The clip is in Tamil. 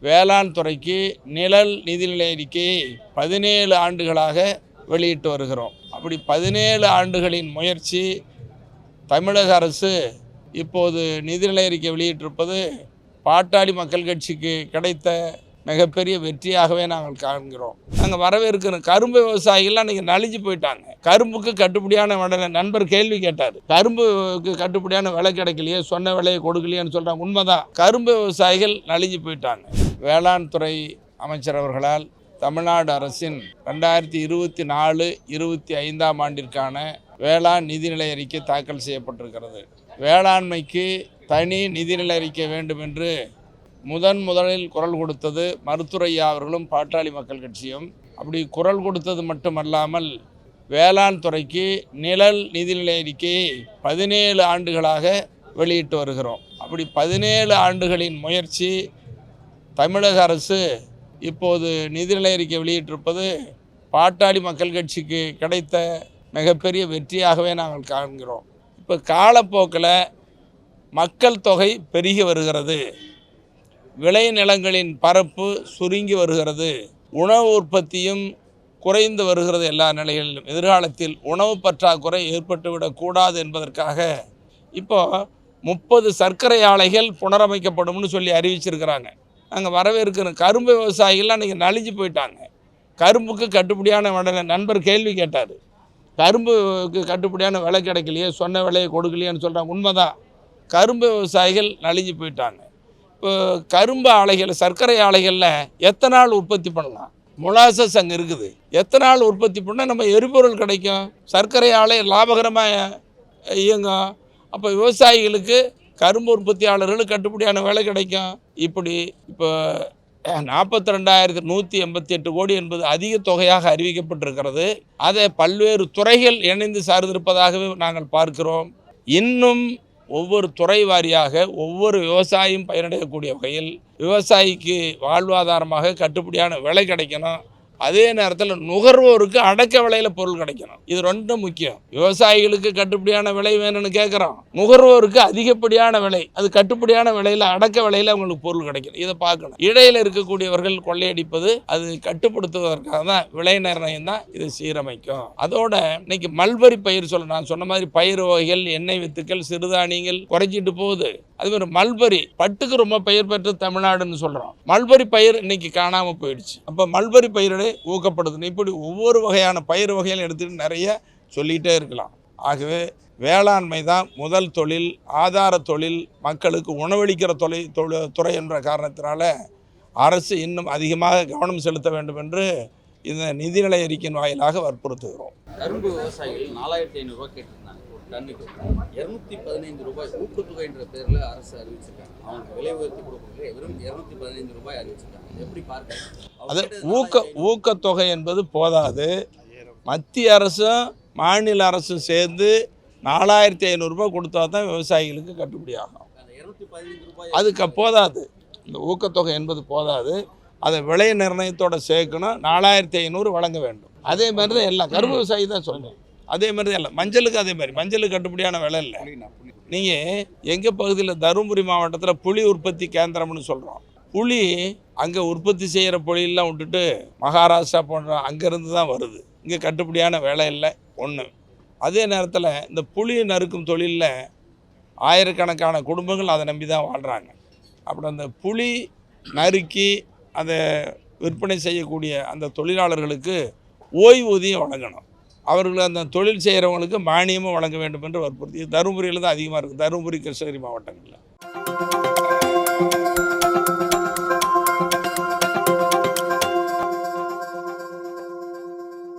வேளாண் துறைக்கு நிழல் நிதிநிலை அறிக்கையை பதினேழு ஆண்டுகளாக வெளியிட்டு வருகிறோம். அப்படி பதினேழு ஆண்டுகளின் முயற்சி தமிழக அரசு இப்போது நிதிநிலை அறிக்கை வெளியிட்டிருப்பது பாட்டாளி மக்கள் கட்சிக்கு கிடைத்த மிகப்பெரிய வெற்றியாகவே நாங்கள் காண்கிறோம். நாங்கள் வரவேற்கிறோம் கரும்பு விவசாயிகள்லாம் இன்றைக்கி நலிஞ்சு போயிட்டாங்க. கரும்புக்கு கட்டுப்படியான விலை நண்பர் கேள்வி கேட்டார். கரும்புக்கு கட்டுப்படியான விலை கிடைக்கலையே சொன்ன விலையை கொடுக்கலையேன்னு சொல்கிறாங்க உண்மைதான். கரும்பு விவசாயிகள் நலிஞ்சு போயிட்டாங்க. வேளாண் துறை அமைச்சர் அவர்களால் தமிழ்நாடு அரசின் ரெண்டாயிரத்தி இருபத்தி நாலு இருபத்தி ஐந்தாம் ஆண்டிற்கான வேளாண் நிதிநிலை அறிக்கை தாக்கல் செய்யப்பட்டிருக்கிறது. வேளாண்மைக்கு தனி நிதிநிலை அறிக்கை வேண்டும் என்று முதன் முதலில் குரல் கொடுத்தது மருத்துரையா அவர்களும் பாட்டாளி மக்கள் கட்சியும். அப்படி குரல் கொடுத்தது மட்டுமல்லாமல் வேளாண் துறைக்கு நிழல் நிதிநிலை அறிக்கையை பதினேழு ஆண்டுகளாக வெளியிட்டு வருகிறோம். அப்படி பதினேழு ஆண்டுகளின் முயற்சி தமிழக அரசு இப்போது நிதிநிலை அறிக்கை வெளியிட்டிருப்பது பாட்டாளி மக்கள் கட்சிக்கு கிடைத்த மிகப்பெரிய வெற்றியாகவே நாங்கள் காண்கிறோம். இப்போ காலப்போக்கில் மக்கள் தொகை பெருகி வருகிறது. விளைநிலங்களின் பரப்பு சுருங்கி வருகிறது. உணவு உற்பத்தியும் குறைந்து வருகிறது எல்லா நிலைகளிலும். எதிர்காலத்தில் உணவு பற்றாக்குறை ஏற்பட்டுவிடக்கூடாது என்பதற்காக இப்போ முப்பது சர்க்கரை ஆலைகள் புனரமைக்கப்படும்னு சொல்லி அறிவிச்சிருக்கிறாங்க. நாங்கள் வரவேற்கிறோம் கரும்பு விவசாயிகள்லாம் இன்றைக்கி நலிஞ்சு போயிட்டாங்க. கரும்புக்கு கட்டுப்படியான விலை நண்பர் கேள்வி கேட்டார். கரும்புக்கு கட்டுப்படியான விலை கிடைக்கலையே சொன்ன விலையை கொடுக்கலையேன்னு சொல்கிறாங்க உண்மைதான். கரும்பு விவசாயிகள் நலிஞ்சு போயிட்டாங்க. இப்போ கரும்பு ஆலைகள் சர்க்கரை ஆலைகளில் எத்தனை நாள் உற்பத்தி பண்ணலாம்? முலாசஸ் அங்கே இருக்குது. எத்தனை நாள் உற்பத்தி பண்ணால் நம்ம எரிபொருள் கிடைக்கும்? சர்க்கரை ஆலை லாபகரமாக இயங்கும். அப்போ விவசாயிகளுக்கு கரும்பு உற்பத்தியாளர்களுக்கு கட்டுப்படியான விலை கிடைக்கும். இப்படி இப்போ நாற்பத்தி ரெண்டாயிரத்தி நூற்றி எண்பத்தி எட்டு கோடி என்பது அதிக தொகையாக அறிவிக்கப்பட்டிருக்கிறது. அதை பல்வேறு துறைகள் இணைந்து சார்ந்திருப்பதாகவே நாங்கள் பார்க்கிறோம். இன்னும் ஒவ்வொரு துறை வாரியாக ஒவ்வொரு விவசாயியும் பயனடையக்கூடிய வகையில் விவசாயிக்கு வாழ்வாதாரமாக கட்டுப்படியான விலை கிடைக்கணும். அதே நேரத்தில் நுகர்வோருக்கு அடக்க விலையில் பொருள் கிடைக்கணும். இது ரெண்டும் முக்கியம். விவசாயிகளுக்கு கட்டுப்படியான விலை வேணும்னு கேட்குறோம் நுகர்வோருக்கு அதிகப்படியான விலை அது கட்டுப்படியான விலையில் அடக்க விலையில் அவங்களுக்கு பொருள் கிடைக்கணும். இதை பார்க்கணும். இடையில் இருக்கக்கூடியவர்கள் கொள்ளையடிப்பது அது கட்டுப்படுத்துவதற்காக தான் விலை நிர்ணயம் தான் இது சீரமைக்கும். அதோட இன்னைக்கு மல்பரி பயிர் சொல்ல நான் சொன்ன மாதிரி பயிர் வகைகள் எண்ணெய் வித்துக்கள் சிறுதானியங்கள் குறைஞ்சிட்டு போகுது. அது மாதிரி மல்பரி பட்டுக்கு ரொம்ப பெயர் பெற்ற தமிழ்நாடுன்னு சொல்கிறோம் மல்பரி பயிர் இன்னைக்கு காணாமல் போயிடுச்சு. அப்போ மல்பரி பயிரிட ஊக்கப்படுத்தணும் இப்படி ஒவ்வொரு வகையான பயிர் வகைகள் எடுத்துகிட்டு நிறைய சொல்லிகிட்டே இருக்கலாம். ஆகவே வேளாண்மை தான் முதல் தொழில் ஆதார தொழில் மக்களுக்கு உணவளிக்கிற தொலை தொழில் துறை என்ற காரணத்தினால அரசு இன்னும் அதிகமாக கவனம் செலுத்த வேண்டும் என்று இந்த நிதிநிலை அறிக்கையின் வாயிலாக வற்புறுத்துகிறோம். கரும்பு விவசாயிகள் நாலாயிரத்தி ஐநூறுரூவா கேட்டிருந்தாங்க. டன்னுக்கு இரநூத்தி பதினைந்து ரூபாய் ஊக்கத்தொகைன்ற பேரில் அரசு அறிவிச்சிருக்காங்க. அவங்க விலை உயர்த்தி கொடுக்கறதுல வெறும் இரநூத்தி பதினைந்து ரூபாய் அறிவிச்சிருக்காங்க. எப்படி பார்க்க அது ஊக்க ஊக்கத்தொகை என்பது போதாது. மத்திய அரசும் மாநில அரசும் சேர்ந்து நாலாயிரத்தி ஐநூறுரூபா கொடுத்தா தான் விவசாயிகளுக்கு கட்டுப்படி ஆகும். அதுக்கு போதாது. இந்த ஊக்கத்தொகை என்பது போதாது. அதை விலை நிர்ணயத்தோட சேர்க்கணும். நாலாயிரத்தி ஐநூறு வழங்க வேண்டும். அதே மாதிரி தான் எல்லாம் கரும்பு விவசாயி தான் சொல்கிறேன் அதே மாதிரி தான் எல்லாம் மஞ்சளுக்கு அதே மாதிரி. மஞ்சளுக்கு கட்டுப்படியான விலை இல்லை. நீங்கள் எங்கள் பகுதியில் தருமபுரி மாவட்டத்தில் புளி உற்பத்தி கேந்திரம்னு சொல்கிறோம் புளி அங்கே உற்பத்தி செய்கிற புளியெல்லாம் விட்டுட்டு மகாராஷ்டிரா போன்ற அங்கேருந்து தான் வருது. இங்கே கட்டுப்படியான விலை இல்லை. ஒன்று அதே நேரத்தில் இந்த புளி நறுக்கும் தொழிலில் ஆயிரக்கணக்கான குடும்பங்கள் அதை நம்பி தான் வாழ்கிறாங்க அப்படி அந்த புளி நறுக்கி அதை விற்பனை செய்யக்கூடிய அந்த தொழிலாளர்களுக்கு ஓய்வூதியம் வழங்கணும். அவர்கள் அந்த தொழில் செய்கிறவங்களுக்கு மானியமும் வழங்க வேண்டும் என்று வற்புறுத்தி தருமபுரியில் தான் அதிகமாக இருக்குது தருமபுரி கிருஷ்ணகிரி மாவட்டங்களில்.